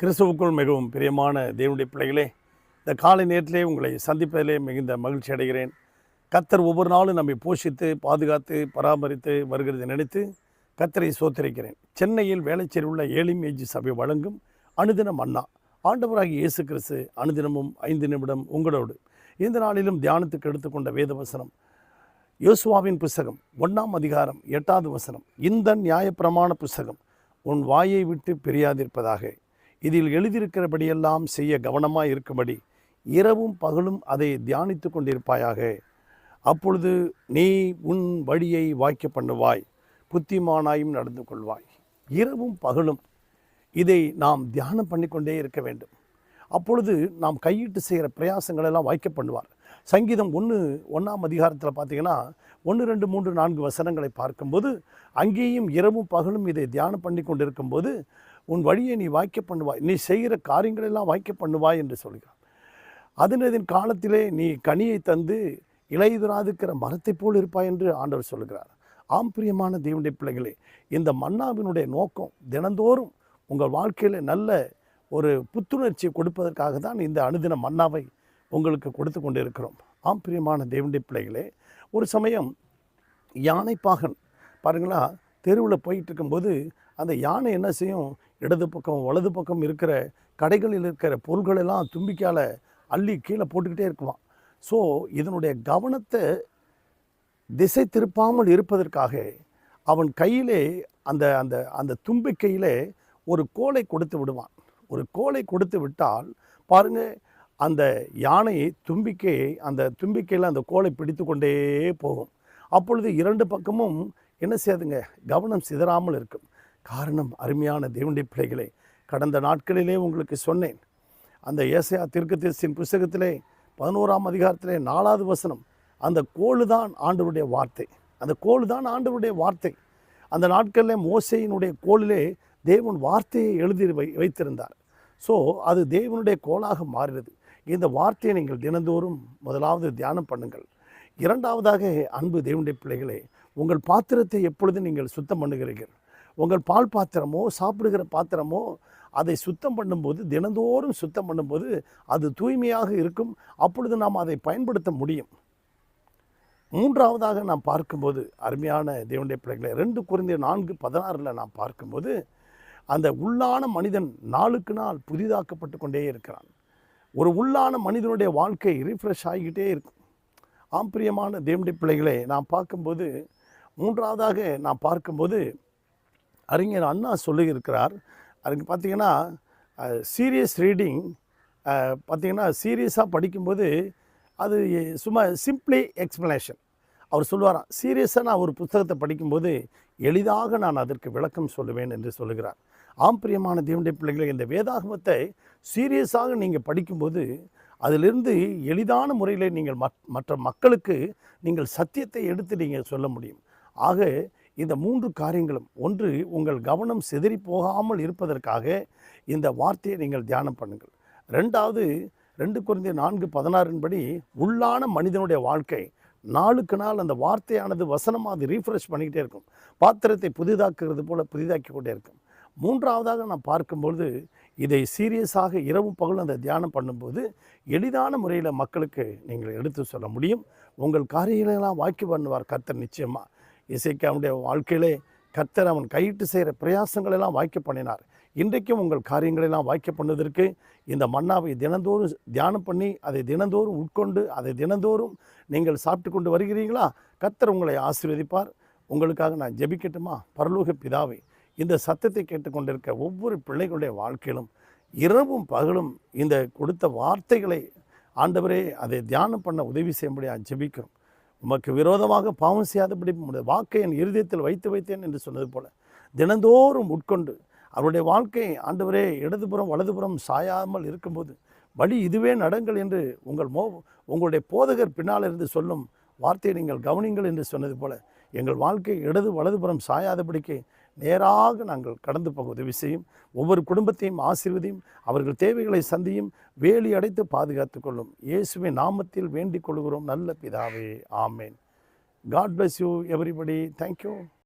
கிறிஸ்துவுக்குள் மிகவும் பிரியமான தேவனுடைய பிள்ளைகளே இந்த காலை நேரத்திலே உங்களை சந்திப்பதிலே மிகுந்த மகிழ்ச்சி அடைகிறேன். கத்தர் ஒவ்வொரு நாளும் நம்மை போஷித்து பாதுகாத்து பராமரித்து வருகிறது நினைத்து கத்தரை சோத்தரிக்கிறேன் சென்னையில் வேலைச்சேரி உள்ள ஏழிம் ஏஜி சபை வழங்கும் அனுதினம் அண்ணா. ஆண்டவராகி இயேசு கிறிஸ்து அனுதினமும் ஐந்து நிமிடம் உங்களோடு இந்த நாளிலும் தியானத்துக்கு எடுத்துக்கொண்ட வேதவசனம். யோசுவாவின் புஸ்தகம் ஒன்றாம் அதிகாரம் எட்டாவது வசனம். இந்த நியாயப்பிரமாண புஸ்தகம் உன் வாயை விட்டு பிரியாதிருப்பதாக இதில் எழுதியிருக்கிறபடியெல்லாம் செய்ய கவனமாக இருக்கும்படி இரவும் பகலும் அதை தியானித்து கொண்டிருப்பாயாக. அப்பொழுது நீ உன் வழியை வாய்க்க பண்ணுவாய் புத்திமானாயும் நடந்து கொள்வாய். இரவும் பகலும் இதை நாம் தியானம் பண்ணிக்கொண்டே இருக்க வேண்டும். அப்பொழுது நாம் கையிட்டு செய்கிற பிரயாசங்களெல்லாம் வாய்க்க பண்ணுவார். சங்கீதம் ஒன்று ஒன்றாம் அதிகாரத்தில் பார்த்தீங்கன்னா ஒன்று ரெண்டு மூன்று நான்கு வசனங்களை பார்க்கும்போது அங்கேயும் இரவும் பகலும் இதை தியானம் பண்ணி கொண்டிருக்கும்போது உன் வழியை நீ வாய்க்க பண்ணுவாய். நீ செய்கிற காரியங்களெல்லாம் வாய்க்க பண்ணுவாய் என்று சொல்கிறான். அதனதின் காலத்திலே நீ கனியை தந்து இலையுதிராதிருக்கிற மரத்தைப் போல் இருப்பாய் என்று ஆண்டவர் சொல்கிறார். ஆம் பிரியமான தேவனுடைய பிள்ளைகளே இந்த மன்னாவினுடைய நோக்கம் தினந்தோறும் உங்கள் வாழ்க்கையில் நல்ல ஒரு புத்துணர்ச்சியை கொடுப்பதற்காக தான் இந்த அனுதின மன்னாவை உங்களுக்கு கொடுத்து கொண்டு இருக்கிறோம் ஆம் பிரியமான தேவனுடைய பிள்ளைகளே ஒரு சமயம் யானைப்பாகன் பாருங்களா தெருவில் போயிட்டு இருக்கும்போது அந்த யானை என்ன செய்யும்? இடது பக்கம் வலது பக்கம் இருக்கிற கடைகளில் இருக்கிற பொருள்களெல்லாம் தும்பிக்கையால் அள்ளி கீழே போட்டுக்கிட்டே இருக்குவான் ஸோ இதனுடைய கவனத்தை திசை திருப்பாமல் இருப்பதற்காக அவன் கையிலே அந்த அந்த அந்த தும்பிக்கையிலே ஒரு கோலை கொடுத்து விடுவான். ஒரு கோலை கொடுத்து விட்டால் பாருங்க அந்த யானை தும்பிக்கையை அந்த தும்பிக்கையில் அந்த கோலை பிடித்து கொண்டே போகும். அப்பொழுது இரண்டு பக்கமும் என்ன செய்யாதுங்க கவனம் சிதறாமல் இருக்கும். காரணம் அருமையான தேவனுடைய பிள்ளைகளை கடந்த நாட்களிலே உங்களுக்கு சொன்னேன். அந்த ஏசையா தீர்க்கதரிசியின் புஸ்தகத்திலே பதினோராம் அதிகாரத்திலே நாலாவது வசனம் அந்த கோலு தான் ஆண்டவருடைய வார்த்தை. அந்த கோலு தான் ஆண்டவருடைய வார்த்தை. அந்த நாட்களில் மோசையினுடைய கோளிலே தேவன் வார்த்தையை எழுதி வை வைத்திருந்தார். ஸோ அது தேவனுடைய கோலாக மாறினது. இந்த வார்த்தையை நீங்கள் தினந்தோறும் முதலாவது தியானம் பண்ணுங்கள். இரண்டாவதாக அன்பு தேவனுடைய பிள்ளைகளே உங்கள் பாத்திரத்தை எப்பொழுது நீங்கள் சுத்தம் பண்ணுகிறீர்கள்? உங்கள் பால் பாத்திரமோ சாப்பிடுகிற பாத்திரமோ அதை சுத்தம் பண்ணும்போது தினந்தோறும் சுத்தம் பண்ணும்போது அது தூய்மையாக இருக்கும். அப்பொழுது நாம் அதை பயன்படுத்த முடியும். மூன்றாவதாக நாம் பார்க்கும்போது அருமையான தேவனுடைய பிள்ளைகளை ரெண்டு குறைந்த நான்கு பதினாறில் நாம் பார்க்கும்போது அந்த உள்ளான மனிதன் நாளுக்கு நாள் புதிதாக்கப்பட்டு கொண்டே இருக்கிறான். ஒரு உள்ளான மனிதனுடைய வாழ்க்கை ரீஃப்ரெஷ் ஆகிக்கிட்டே இருக்கும். ஆம்பிரியமான தேவனுடைய பிள்ளைகளை நாம் பார்க்கும்போது மூன்றாவதாக நாம் பார்க்கும்போது அறிஞர் அண்ணா சொல்லியிருக்கிறார். அதுக்கு பார்த்திங்கன்னா சீரியஸ் ரீடிங் பார்த்திங்கன்னா சீரியஸாக படிக்கும்போது அது சும்மா சிம்பிளி எக்ஸ்ப்ளனேஷன் அவர் சொல்லுவாராம் சீரியஸாக நான் ஒரு புத்தகத்தை படிக்கும்போது எளிதாக நான் அதற்கு விளக்கம் சொல்லுவேன் என்று சொல்லுகிறார். ஆம் பிரியமான தேவனுடைய பிள்ளைகளை இந்த வேதாகமத்தை சீரியஸாக நீங்கள் படிக்கும்போது அதிலிருந்து எளிதான முறையில் நீங்கள் மற்ற மக்களுக்கு நீங்கள் சத்தியத்தை எடுத்து நீங்கள் சொல்ல முடியும். ஆக இந்த மூன்று காரியங்களும் ஒன்று உங்கள் கவனம் சிதறி போகாமல் இருப்பதற்காக இந்த வார்த்தையை நீங்கள் தியானம் பண்ணுங்கள். ரெண்டாவது ரெண்டு குறைந்த நான்கு பதினாறின்படி உள்ளான மனிதனுடைய வாழ்க்கை நாளுக்கு நாள் அந்த வார்த்தையானது வசனமாக அது ரீஃப்ரெஷ் பண்ணிக்கிட்டே இருக்கும். பாத்திரத்தை புதிதாக்குறது போல் புதிதாக்கி கொண்டே இருக்கும். மூன்றாவதாக நான் பார்க்கும்பொழுது இதை சீரியஸாக இரவும் பகலும் அந்த தியானம் பண்ணும்போது எளிதான முறையில் மக்களுக்கு நீங்கள் எடுத்து சொல்ல முடியும். உங்கள் காரியங்களெல்லாம் வாக்கி பண்ணுவார் கர்த்தர் நிச்சயமாக இசைக்காவுடைய வாழ்க்கையிலே கர்த்தர் அவன் கையிட்டு செய்கிற பிரயாசங்களெல்லாம் வாய்க்க பண்ணினார். இன்றைக்கும் உங்கள் காரியங்களெல்லாம் வாய்க்க பண்ணுவதற்கு இந்த மன்னாவை தினந்தோறும் தியானம் பண்ணி அதை தினந்தோறும் உட்கொண்டு அதை தினந்தோறும் நீங்கள் சாப்பிட்டு கொண்டு வருகிறீங்களா கர்த்தர் உங்களை ஆசீர்வதிப்பார். உங்களுக்காக நான் ஜெபிக்கட்டுமா? பரலோக பிதாவை இந்த சத்தத்தை கேட்டுக்கொண்டிருக்க ஒவ்வொரு பிள்ளைகளுடைய வாழ்க்கையிலும் இரவும் பகலும் இந்த கொடுத்த வார்த்தைகளை ஆண்டவரே அதை தியானம் பண்ண உதவி செய்யும்படியாக ஜெபிக்கிறோம். உமக்கு விரோதமாக பாவம் செய்யாதபடி உடைய வாக்கை என் இருதயத்தில் வைத்து வைத்தேன் என்று சொன்னது போல தினந்தோறும் உட்கொண்டு அவருடைய வாழ்க்கை ஆண்டவரே இடதுபுறம் வலதுபுறம் சாயாமல் இருக்கும்போது வழி இதுவே நடங்கள் என்று உங்கள் மோ உங்களுடைய போதகர் பின்னால் இருந்து சொல்லும் வார்த்தையை நீங்கள் கவனிங்கள் என்று சொன்னது போல எங்கள் வாழ்க்கை இடது வலதுபுறம் சாயாதபடிக்கு நேராக நாங்கள் கடந்து போக உதவி செய்யும். ஒவ்வொரு குடும்பத்தையும் ஆசீர்வதியும் அவர்கள் தேவைகளை சந்தியும் வேலி அடைத்து பாதுகாத்து கொள்ளும். இயேசுவின் நாமத்தில் வேண்டிக் கொள்கிறோம். நல்ல பிதாவே. ஆமேன். God bless you everybody thank you